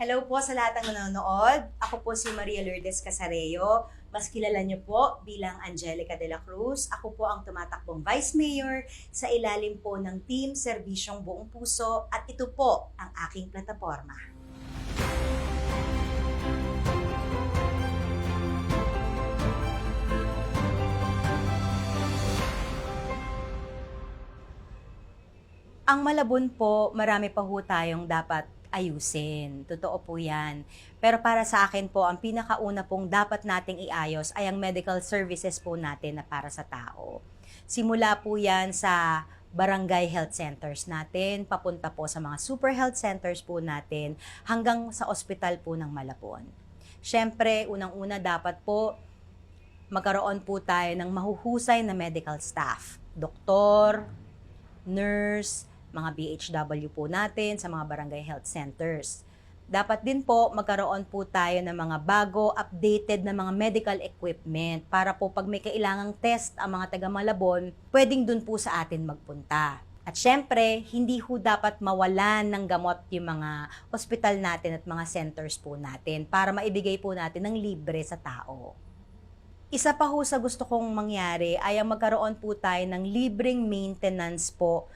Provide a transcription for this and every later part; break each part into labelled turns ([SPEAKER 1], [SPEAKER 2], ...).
[SPEAKER 1] Hello po sa lahat ng nanonood. Ako po si Maria Lourdes Casareo. Mas kilala niyo po bilang Angelica de la Cruz. Ako po ang tumatakbong Vice Mayor sa ilalim po ng Team Serbisyong Buong Puso at ito po ang aking plataforma. Ang Malabon po, marami pa ho tayong dapat ayusin. Totoo po yan. Pero para sa akin po, ang pinakauna pong dapat nating iayos ay ang medical services po natin na para sa tao. Simula po yan sa barangay health centers natin, papunta po sa mga super health centers po natin, hanggang sa ospital po ng Malabon. Siyempre, unang-una dapat po magkaroon po tayo ng mahuhusay na medical staff. Doktor, nurse, mga BHW po natin sa mga barangay health centers. Dapat din po magkaroon po tayo ng mga bago, updated na mga medical equipment para po pag may kailangang test ang mga taga Malabon, pwedeng dun po sa atin magpunta. At syempre, hindi ho dapat mawalan ng gamot yung mga ospital natin at mga centers po natin para maibigay po natin ng libre sa tao. Isa pa ho sa gusto kong mangyari ay ang magkaroon po tayo ng libreng maintenance po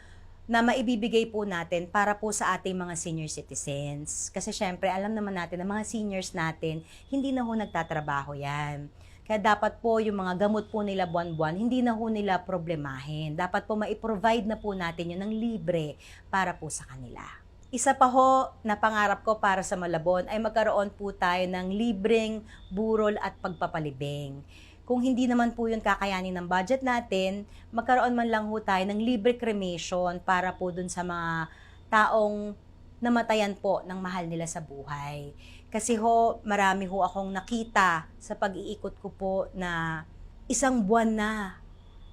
[SPEAKER 1] na maibibigay po natin para po sa ating mga senior citizens. Kasi syempre, alam naman natin na mga seniors natin, hindi na ho nagtatrabaho yan. Kaya dapat po yung mga gamot po nila buwan-buwan, hindi na ho nila problemahin. Dapat po maiprovide na po natin yun ng libre para po sa kanila. Isa pa ho na pangarap ko para sa Malabon ay magkaroon po tayo ng libreng burol at pagpapalibing. Kung hindi naman po yun kakayanin ng budget natin, magkaroon man lang ho tayo ng libre cremation para po dun sa mga taong namatayan po ng mahal nila sa buhay. Kasi ho, marami ho akong nakita sa pag-iikot ko po na isang buwan na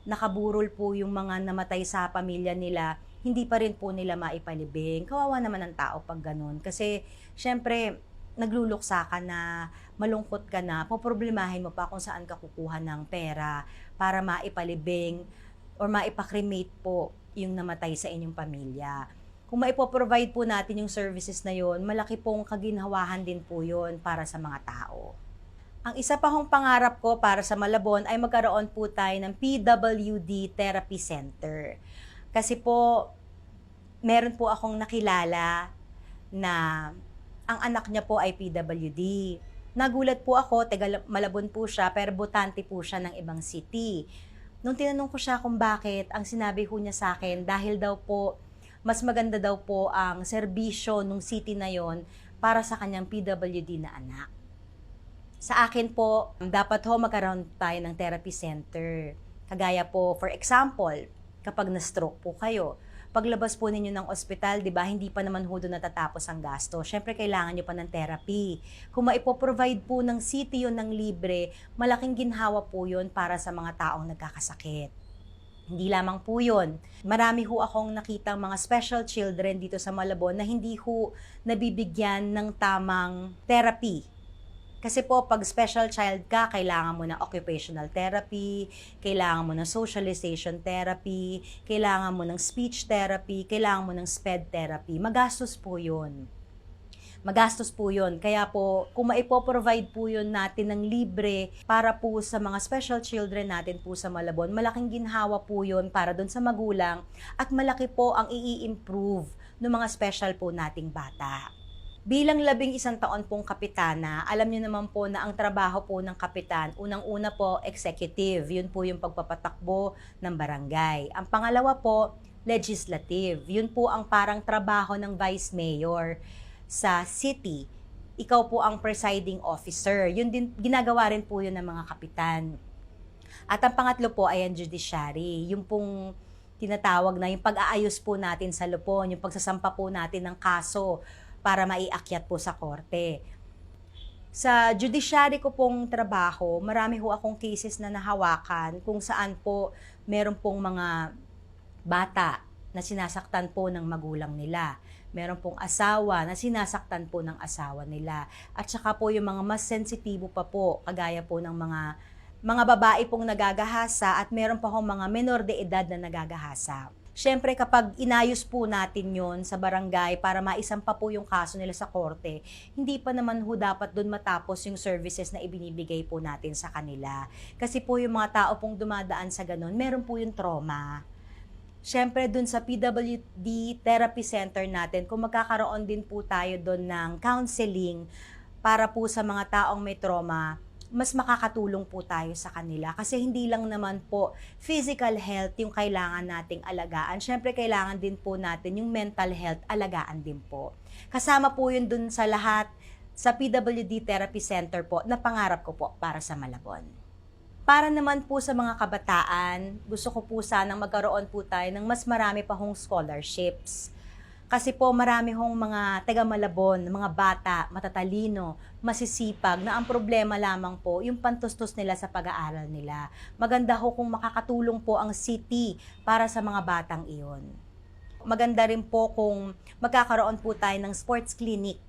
[SPEAKER 1] nakaburol po yung mga namatay sa pamilya nila, hindi pa rin po nila maipalibing. Kawawa naman ang tao pag ganun. Kasi, syempre, nagluluksa ka na, malungkot ka na, poproblemahin mo pa kung saan ka kukuha ng pera para maipalibing or maipakremate po yung namatay sa inyong pamilya. Kung maipoprovide po natin yung services na yon, malaki pong kaginhawahan din po yon para sa mga tao. Ang isa pa hong pangarap ko para sa Malabon ay magkaroon po tayo ng PWD Therapy Center. Kasi po, meron po akong nakilala na ang anak niya po ay PWD. Nagulat po ako, taga Malabon po siya, pero botante po siya ng ibang city. Nung tinanong ko siya kung bakit, ang sinabi ho niya sa akin, dahil daw po, mas maganda daw po ang serbisyo nung city na yon para sa kanyang PWD na anak. Sa akin po, dapat ho magkaroon tayo ng therapy center. Kagaya po, for example, kapag na-stroke po kayo, paglabas po ninyo ng ospital, di ba, hindi pa naman ho doon natatapos ang gasto. Siyempre, kailangan nyo pa ng therapy. Kung maipoprovide po ng city yun ng libre, malaking ginhawa po yun para sa mga taong nagkakasakit. Hindi lamang po yun. Marami ho akong nakitang mga special children dito sa Malabon na hindi ho nabibigyan ng tamang therapy kasi po, pag special child ka, kailangan mo ng occupational therapy, kailangan mo ng socialization therapy, kailangan mo ng speech therapy, kailangan mo ng SPED therapy. Magastos po yun. Magastos po yun. Kaya po, kung maipoprovide po yun natin ng libre para po sa mga special children natin po sa Malabon, malaking ginhawa po yun para doon sa magulang at malaki po ang i-improve ng mga special po nating bata. Bilang labing isang taon pong kapitana, alam niyo naman po na ang trabaho po ng kapitan, unang-una po executive, yun po yung pagpapatakbo ng barangay. Ang pangalawa po, legislative, yun po ang parang trabaho ng vice mayor sa city. Ikaw po ang presiding officer. Yun din, ginagawa rin po yun ng mga kapitan. At ang pangatlo po ay ang judiciary, yung pong tinatawag na yung pag-aayos po natin sa lupon, yung pagsasampa po natin ng kaso para maiakyat po sa korte. Sa judiciary ko pong trabaho, marami ho akong cases na nahawakan kung saan po meron pong mga bata na sinasaktan po ng magulang nila. Meron pong asawa na sinasaktan po ng asawa nila. At saka po yung mga mas sensitibo pa po, kagaya po ng mga mga babae pong nagagahasa at meron pa hong mga menor de edad na nagagahasa. Siyempre kapag inayos po natin yon sa barangay para maisampa po yung kaso nila sa korte, hindi pa naman ho dapat doon matapos yung services na ibinibigay po natin sa kanila. Kasi po yung mga tao pong dumadaan sa ganun, meron po yung trauma. Siyempre, dun sa PWD Therapy Center natin, kung magkakaroon din po tayo doon ng counseling para po sa mga taong may trauma, mas makakatulong po tayo sa kanila. Kasi hindi lang naman po physical health yung kailangan nating alagaan. Siyempre, kailangan din po natin yung mental health alagaan din po. Kasama po yun dun sa lahat sa PWD Therapy Center po na pangarap ko po para sa Malabon. Para naman po sa mga kabataan, gusto ko po sanang magkaroon po tayo ng mas marami pa hong scholarships. Kasi po marami hong mga taga Malabon, mga bata, matatalino, masisipag, na ang problema lamang po yung pantustos nila sa pag-aaral nila. Maganda ho kung makakatulong po ang city para sa mga batang iyon. Maganda rin po kung magkakaroon po tayo ng sports clinic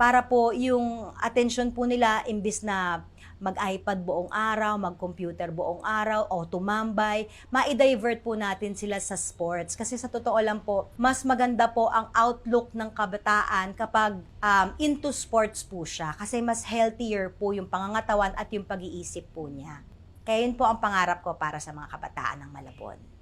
[SPEAKER 1] para po yung attention po nila imbis na mag-iPad buong araw, mag-computer buong araw, o tumambay, ma-divert po natin sila sa sports. Kasi sa totoo lang po, mas maganda po ang outlook ng kabataan kapag um, into sports po siya. Kasi mas healthier po yung pangangatawan at yung pag-iisip po niya. Kaya yun po ang pangarap ko para sa mga kabataan ng Malabon.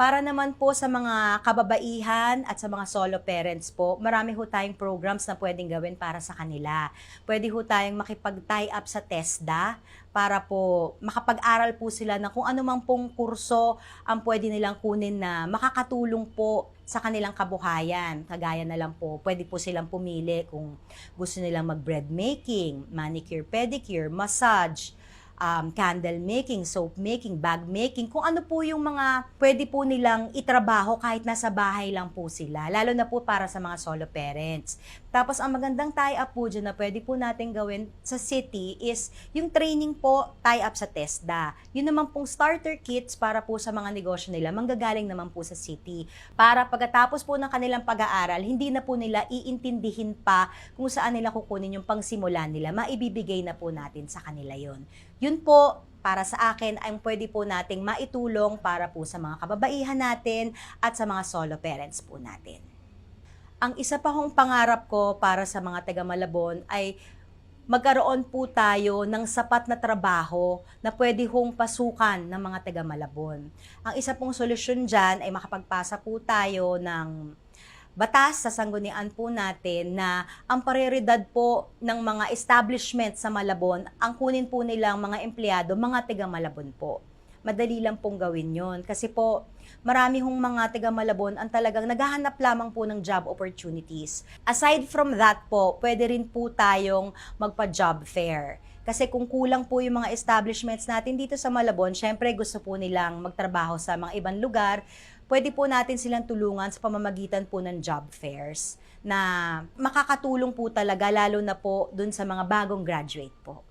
[SPEAKER 1] Para naman po sa mga kababaihan at sa mga solo parents po, marami ho tayong programs na pwedeng gawin para sa kanila. Pwede ho tayong makipag-tie up sa TESDA para po makapag-aral po sila na kung ano mang pong kurso ang pwede nilang kunin na makakatulong po sa kanilang kabuhayan. Kagaya na lang po, pwede po silang pumili kung gusto nilang mag-bread making, manicure, pedicure, massage, um, candle making, soap making, bag making, kung ano po yung mga pwede po nilang itrabaho kahit nasa bahay lang po sila, lalo na po para sa mga solo parents. Tapos ang magandang tie-up po dyan na pwede po natin gawin sa city is yung training po tie-up sa TESDA. Yun naman pong starter kits para po sa mga negosyo nila, manggagaling naman po sa city. Para pagkatapos po ng kanilang pag-aaral, hindi na po nila iintindihin pa kung saan nila kukunin yung pangsimula nila, maibibigay na po natin sa kanila yon. Yun po, para sa akin, ay pwede po nating maitulong para po sa mga kababaihan natin at sa mga solo parents po natin. Ang isa pa hong pangarap ko para sa mga taga Malabon ay magkaroon po tayo ng sapat na trabaho na pwede hong pasukan ng mga taga Malabon. Ang isa pong solusyon dyan ay makapagpasa po tayo ng batas sa sanggunian po natin na ang pareridad po ng mga establishment sa Malabon, ang kunin po nilang mga empleyado, mga taga Malabon po. Madali lang pong gawin yon Kasi po, marami hong mga taga Malabon ang talagang naghahanap lamang po ng job opportunities. Aside from that po, pwede rin po tayong magpa-job fair. Kasi kung kulang po yung mga establishments natin dito sa Malabon, syempre gusto po nilang magtrabaho sa mga ibang lugar, pwede po natin silang tulungan sa pamamagitan po ng job fairs na makakatulong po talaga lalo na po dun sa mga bagong graduate po.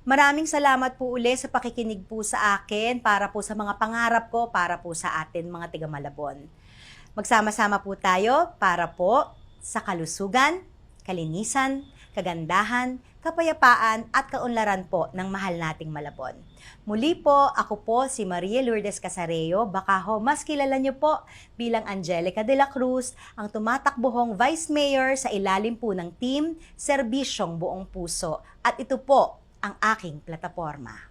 [SPEAKER 1] Maraming salamat po uli sa pakikinig po sa akin para po sa mga pangarap ko para po sa atin mga tiga Malabon. Magsama-sama po tayo para po sa kalusugan, kalinisan, kagandahan, kapayapaan at kaunlaran po ng mahal nating Malabon. Muli po, ako po si Maria Lourdes Casareo, baka ho mas kilala niyo po bilang Angelica de la Cruz, ang tumatakbuhong Vice Mayor sa ilalim po ng team Serbisyong Buong Puso. At ito po ang aking plataforma.